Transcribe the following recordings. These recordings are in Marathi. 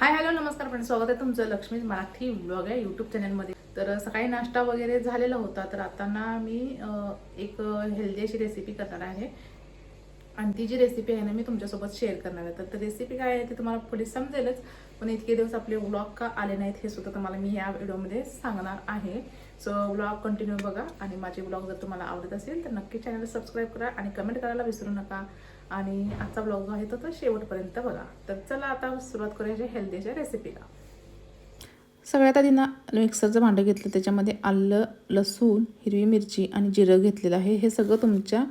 हाय हॅलो नमस्कार पण स्वागत आहे तुमचं लक्ष्मी मराठी ब्लॉग आहे यूट्यूब चॅनलमध्ये तर सकाळी नाश्ता वगैरे झालेला होता तर आता ना मी एक हेल्दी अशी रेसिपी करणार आहे. आणि ती जी रेसिपी आहे ना मी तुमच्यासोबत शेअर करणार आहे. तर रेसिपी काय आहे ती तुम्हाला पुढे समजेलच पण इतके दिवस आपले व्लॉग का आले नाहीत हे सुद्धा तुम्हाला मी या व्हिडिओमध्ये सांगणार आहे. सो व्लॉग कंटिन्यू बघा आणि माझे व्लॉग जर तुम्हाला आवडत असेल तर नक्की चॅनल सबस्क्राईब करा आणि कमेंट करायला विसरू नका. आणि आजचा ब्लॉग जो आहे तो तो शेवटपर्यंत बघा. तर चला आता सुरुवात करूया हेल्दीच्या रेसिपीला सगळ्यात आधी ना मिक्सरचं भांडं घेतलं त्याच्यामध्ये आलं लसूण हिरवी मिरची आणि जिरं घेतलेलं आहे. हे सगळं तुमच्या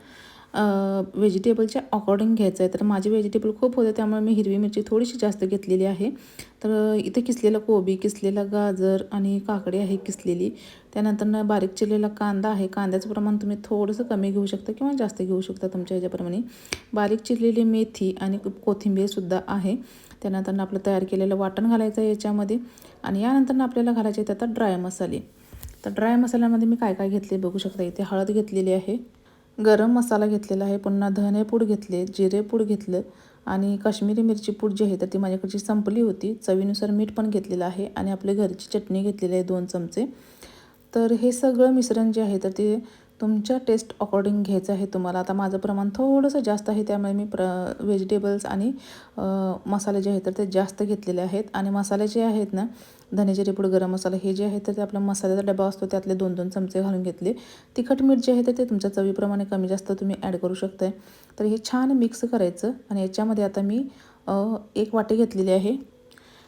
व्हेजिटेबलच्या अकॉर्डिंग घ्यायचं आहे. तर माझे व्हेजिटेबल खूप होते त्यामुळे मी हिरवी मिरची थोडीशी जास्त घेतलेली आहे. तर इथे किसलेलं कोबी किसलेला गाजर आणि काकडी आहे किसलेली. त्यानंतर बारीक चिरलेला कांदा आहे. कांद्याचं प्रमाण तुम्ही थोडंसं कमी घेऊ शकता किंवा जास्त घेऊ शकता तुमच्या ह्याच्याप्रमाणे. बारीक चिरलेली मेथी आणि कोथिंबीरसुद्धा आहे. त्यानंतर आपलं तयार केलेलं वाटण घालायचं आहे याच्यामध्ये. आणि यानंतर आपल्याला घालायचे आहेत आता ड्राय मसाले. तर ड्राय मसाल्यामध्ये मी काय काय घेतले बघू शकता? इथे हळद घेतलेली आहे. गरम मसाला घेतलेला आहे. पुन्हा धने पूड घेतले जिरे पूड घेतलं आणि काश्मीरी मिरची पूड जी आहे तर ती माझ्याकडची संपली होती. चवीनुसार मीठ पण घेतलेलं आहे आणि आपली घरची चटणी घेतलेली आहे दोन चमचे. तर हे सगळं मिश्रण जे आहे तर ते तुमच्या टेस्ट अकॉर्डिंग घ्यायचं आहे तुम्हाला. आता माझं प्रमाण थोडंसं जास्त आहे त्यामुळे मी प्र व्हेजिटेबल्स आणि मसाले जे आहेत तर ते जास्त घेतलेले आहेत. आणि मसाले जे आहेत ना धने पूड गरम मसाला हे जे आहे तर ते आपला मसाल्याचा डबा असतो त्यातले दोन दोन चमचे घालून घेतले. तिखट मीठ जे आहे तर ते तुमच्या चवीप्रमाणे कमी जास्त तुम्ही ॲड करू शकताय. तर हे छान मिक्स करायचं आणि याच्यामध्ये आता मी एक वाटी घेतलेली आहे.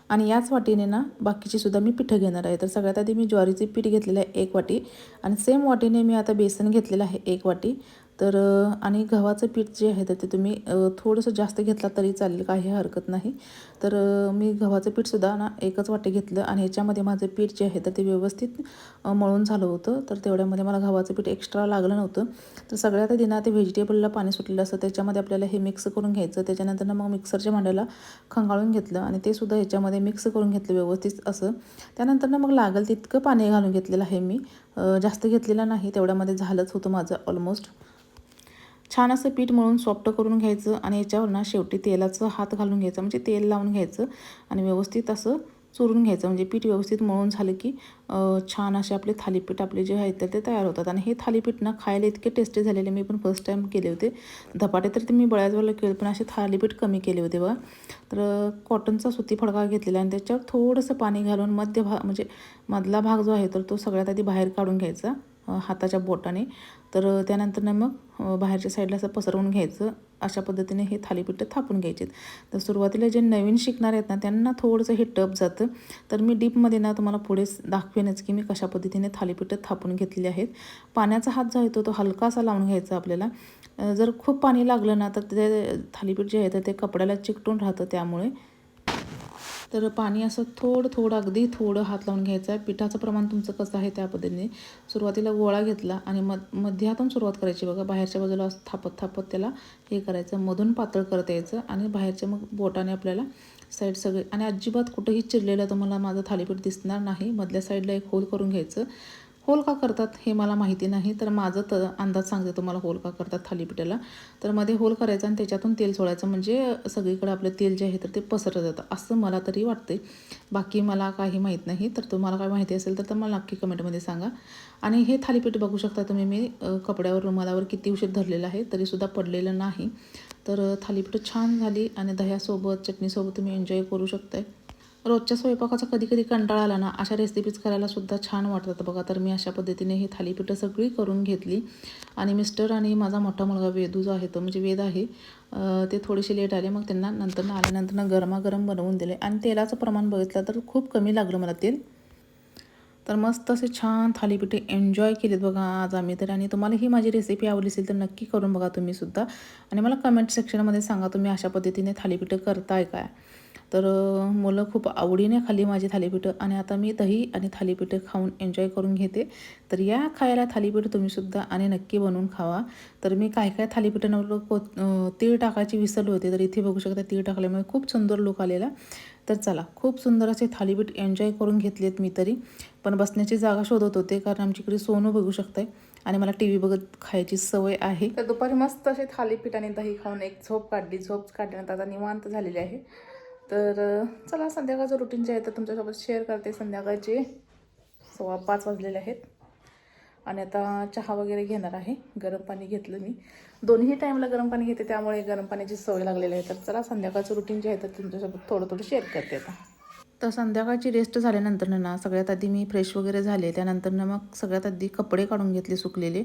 आणि याच वाटीने ना बाकीची सुद्धा मी पिठं घेणार आहे. तर सगळ्यात आधी मी ज्वारीचे पीठ घेतलेलं आहे एक वाटी आणि सेम वाटीने मी आता बेसन घेतलेलं आहे एक वाटी. तर आणि गव्हाचं पीठ जे आहे तर ते तुम्ही थोडंसं जास्त घेतला तरी चालेल काही हरकत नाही. तर मी गव्हाचं पीठसुद्धा ना एकच वाटे घेतलं आणि ह्याच्यामध्ये माझं पीठ जे आहे तर ते व्यवस्थित मळून झालं होतं. तर तेवढ्यामध्ये मला गव्हाचं पीठ एक्स्ट्रा लागलं नव्हतं. तर सगळ्यात आधी ना ते व्हेजिटेबलला पाणी सुटलेलं असतं त्याच्यामध्ये आपल्याला हे मिक्स करून घ्यायचं. त्याच्यानंतर मग मिक्सरच्या भांड्याला खंगाळून घेतलं आणि ते सुद्धा ह्याच्यामध्ये मिक्स करून घेतलं व्यवस्थित असं. त्यानंतर ना मग लागेल तितकं पाणी घालून घेतलेलं आहे मी. जास्त घेतलेलं नाही तेवढ्यामध्ये झालंच होतं माझं ऑलमोस्ट. छान असं पीठ मळून सॉफ्ट करून घ्यायचं आणि याच्यावर ना शेवटी तेलाचं हात घालून घ्यायचं म्हणजे तेल लावून घ्यायचं आणि व्यवस्थित असं चुरून घ्यायचं. म्हणजे पीठ व्यवस्थित मळून झालं की छान असे आपले थालीपीठ आपले जे आहेत तर ते तयार होतात. आणि हे थालीपीठ ना खायला इतके टेस्टी झालेले मी पण फर्स्ट टाईम केले होते. धपाटे तर ते मी बऱ्याच वेळेला केले पण असे थालीपीठ कमी केले होते बघा. तर कॉटनचा सुती फडका घेतलेला आणि त्याच्यावर थोडंसं पाणी घालून मध्य भाग म्हणजे मधला भाग जो आहे तर तो सगळ्यात आधी बाहेर काढून घ्यायचा. हाताच्या बोटाने. तर त्यानंतर ना मग बाहेरच्या साईडला असं पसरवून घ्यायचं. अशा पद्धतीने हे थालीपीठ थापून घ्यायचे तर सुरुवातीला जे नवीन शिकणार आहेत ना त्यांना थोडंसं हे टप जातं. तर मी डीपमध्ये ना तुम्हाला पुढे दाखवेनच की मी कशा पद्धतीने थालीपीठ थापून घेतलेले आहेत. पाण्याचा हात जो आहे तो तो हलकासा लावून घ्यायचा आपल्याला. जर खूप पाणी लागलं ना तर ते थालीपीठ जे आहे तर ते कपड्याला चिकटून राहतं त्यामुळे. तर पाणी असं थोडं थोडं अगदी थोडं हात लावून घ्यायचं आहे पिठाचं प्रमाण तुमचं कसं आहे त्या पद्धतीने? सुरुवातीला गोळा घेतला आणि मध मध्यातून सुरुवात करायची बघा. बाहेरच्या बाजूला असं थापत थापत त्याला हे करायचं. मधून पातळ करत यायचं आणि बाहेरच्या मग बोटाने आपल्याला साईड सगळे आणि अजिबात कुठंही चिरलेलं तुम्हाला माझं थालीपीठ दिसणार नाही. मधल्या साईडला एक होल करून घ्यायचं. होल का करतात हे मला माहिती नाही. तर माझं तर अंदाज सांगते तुम्हाला होल का करतात थालीपीठाला. तर मध्ये होल करायचं आणि त्याच्यातून तेल सोडायचं. म्हणजे सगळीकडे आपलं तेल जे आहे तर ते पसरत जातं. असं मला तरी वाटते बाकी मला काही माहीत नाही. तर तुम्हाला काय माहिती असेल तर मला नक्की कमेंटमध्ये सांगा. आणि हे थालीपीठ बघू शकता तुम्ही. मी कपड्यावर रुमालावर किती उशीर धरलेलं आहे तरीसुद्धा पडलेलं नाही. तर थालीपीठ छान झाली आणि दह्यासोबत चटणीसोबत तुम्ही एन्जॉय करू शकताय. रोजच्या स्वयंपाकाचा कधी कधी कंटाळा आला ना अशा रेसिपीज करायला सुद्धा छान वाटतात बघा. तर मी अशा पद्धतीने ही थालीपीठं सगळी करून घेतली. आणि मिस्टर आणि माझा मोठा मुलगा वेदू जो आहे तो म्हणजे वेद आहे. ते थोडेसे लेट आले मग त्यांना नंतर आल्यानंतर गरमागरम बनवून दिले. आणि तेलाचं प्रमाण बघितलं तर खूप कमी लागलं मला तेल. तर मस्त असे छान थालीपीठे एन्जॉय केलेत बघा आज आम्ही तर. आणि तुम्हाला ही माझी रेसिपी आवडली असेल तर नक्की करून बघा तुम्हीसुद्धा आणि मला कमेंट सेक्शनमध्ये सांगा तुम्ही अशा पद्धतीने थालीपीठं करताय काय. तर मुलं खूप आवडीने खाली माझी थालीपीठं आणि आता मी दही आणि थालीपीठं खाऊन एन्जॉय करून घेते. तर या खायला थालीपीठ तुम्हीसुद्धा आणि नक्की बनवून खावा. तर मी काय काय थालीपीठांवर को तीळ टाकायची विसरली होते तर इथे बघू शकता तीळ टाकल्यामुळे खूप सुंदर लुक आलेला. तर चला खूप सुंदर असे थालीपीठ एन्जॉय करून घेतलेत मी तरी. पण बसण्याची जागा शोधत होते कारण आमच्याकडे सोनं बघू शकताय. आणि मला टी व्ही बघत खायची सवय आहे. तर दुपारी मस्त असे थालीपीठ आणि दही खाऊन एक झोप काढली. झोप काढल्यानंतर आता निवांत झालेली आहे. तर चला संध्याकाळचं रुटीन जे आहे तर तुमच्यासोबत शेअर करते संध्याकाळचे. सव्वा पाच वाजलेले आहेत. आणि आता चहा वगैरे घेणार आहे. गरम पाणी घेतलं मी. दोन्ही टाईमला गरम पाणी घेते त्यामुळे गरम पाण्याची सवय लागलेली आहे. तर चला संध्याकाळचं रुटीन जे आहे तर तुमच्यासोबत थोडं थोडं शेअर करते आता. तर संध्याकाळची रेस्ट झाल्यानंतर ना सगळ्यात आधी मी फ्रेश वगैरे झाले. त्यानंतर मग सगळ्यात आधी कपडे काढून घेतले सुकलेले.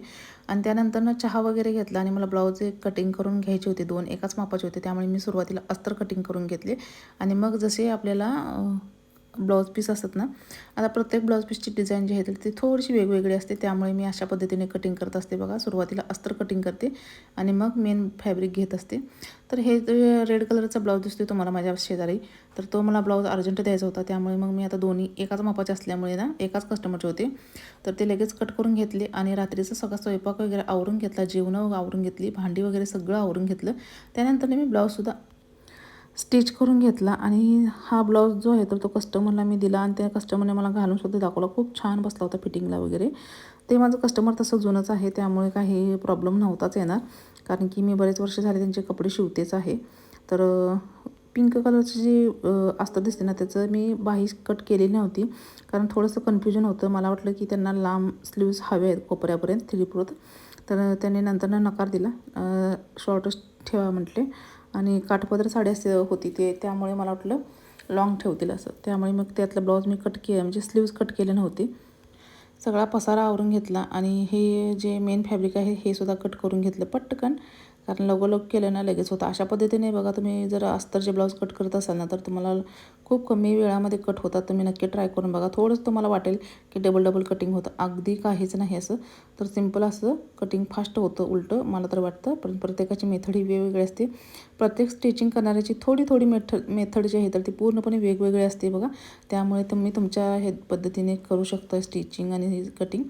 आणि त्यानंतर चहा वगैरे घेतला आणि मला ब्लाऊज एक कटिंग करून घ्यायचे होते. दोन एकाच मापाचे होते. त्यामुळे मी सुरुवातीला अस्तर कटिंग करून घेतले. आणि मग जसे आपल्याला ब्लाऊज पीस असतात ना आता प्रत्येक ब्लाऊज पीसची डिझाईन जी आहे ती थोडीशी वेगवेगळी असते. त्यामुळे मी अशा पद्धतीने कटिंग करत असते बघा. सुरुवातीला अस्तर कटिंग करते आणि मग मेन फॅब्रिक घेत असते. तर हे रेड कलरचा ब्लाऊज दिसतो तुम्हाला माझ्या शेजारी तर तो मला ब्लाऊज अर्जंट द्यायचा होता. त्यामुळे मग मी आता दोन्ही एकाच मापाचे असल्यामुळे ना एकाच कस्टमरचे होते. तर ते लगेच कट करून घेतले आणि रात्रीचं सगळा स्वयंपाक वगैरे आवरून घेतला जेवणं आवरून घेतली भांडी वगैरे सगळं आवरून घेतलं. त्यानंतर मी ब्लाऊजसुद्धा स्टिच करून घेतला आणि हा ब्लाऊज जो आहे तर तो कस्टमरला मी दिला आणि त्या कस्टमरने मला घालून सुद्धा दाखवला. खूप छान बसला होता फिटिंगला वगैरे. ते माझं कस्टमर तसं जुनंच आहे त्यामुळे काही प्रॉब्लेम नव्हताच येणार. कारण की मी बरेच वर्ष झाले त्यांचे कपडे शिवतेच आहे. तर पिंक कलरची जी असतं अस्तर दिसते ना त्याचं मी बाही कट केलेली नव्हती. कारण थोडंसं कन्फ्युजन होतं. मला वाटलं की त्यांना लांब स्लीव्ज हवे आहेत कोपऱ्यापर्यंत थ्रीपुरत तर त्याने नंतर नकार दिला. शॉर्टच ठेवा म्हटले. आणि काठपदर साडी असे होती ते. त्यामुळे मला वाटलं लॉंग ठेवतील असं. त्यामुळे मग त्यातलं ब्लाऊज मी कट के म्हणजे स्लीव्ज कट केले नव्हते. सगळा पसारा आवरून घेतला आणि हे जे मेन फॅब्रिक आहे हे सुद्धा कट करून घेतलं पटकन. कारण लगोलग केलं ना लगेच होतं. अशा पद्धतीने बघा तुम्ही जर अस्तरचे ब्लाऊज कट करत असाल ना तर तुम्हाला खूप कमी वेळामध्ये कट होतात. तुम्ही नक्की ट्राय करून बघा. थोडंसं तुम्हाला वाटेल की डबल डबल कटिंग होतं. अगदी काहीच नाही असं. तर सिंपल असं कटिंग फास्ट होतं. उलटं मला तर वाटतं. पण प्रत्येकाची मेथड ही वेगवेगळी असते. प्रत्येक स्टिचिंग करणाऱ्याची थोडी थोडी मेथड मेथड जी आहे तर ती पूर्णपणे वेगवेगळी असते बघा. त्यामुळे तुम्ही तुमच्या हे पद्धतीने करू शकता स्टिचिंग आणि कटिंग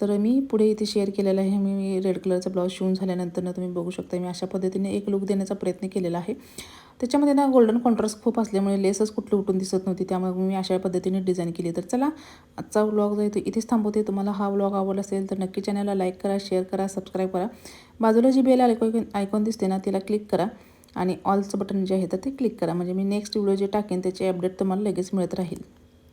तर मी पुढे इथे शेअर केलेलं आहे. मी रेड कलरचा ब्लाऊज शिवून झाल्यानंतर तुम्ही बघू शकता मी अशा पद्धतीने एक लुक देण्याचा प्रयत्न केलेला आहे. त्याच्यामध्ये ना गोल्डन कॉन्ट्रास्ट खूप असल्यामुळे लेसच कुठली उठून दिसत नव्हती. त्यामुळे मी अशा पद्धतीने डिझाईन केली. तर चला आजचा व्लॉग जो आहे तो इथेच थांबवते. तुम्हाला हा व्लॉग आवडला असेल तर नक्की चॅनलला लाईक करा शेअर करा सबस्क्राईब करा. बाजूला जी बेल आयकॉन आयकॉन दिसते ना तिला क्लिक करा आणि ऑलचं बटन जे आहे तर ते क्लिक करा. म्हणजे मी नेक्स्ट व्हिडिओ जे टाकेन त्याचे अपडेट तुम्हाला लगेच मिळत राहील.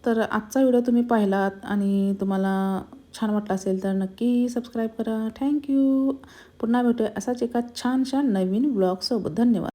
तर आजचा व्हिडिओ तुम्ही पाहिलात आणि तुम्हाला छान वाटला असेल तर नक्की सबस्क्राईब करा. थँक्यू पुन्हा भेटूया असाच एका छानशा नवीन ब्लॉगसोबत धन्यवाद.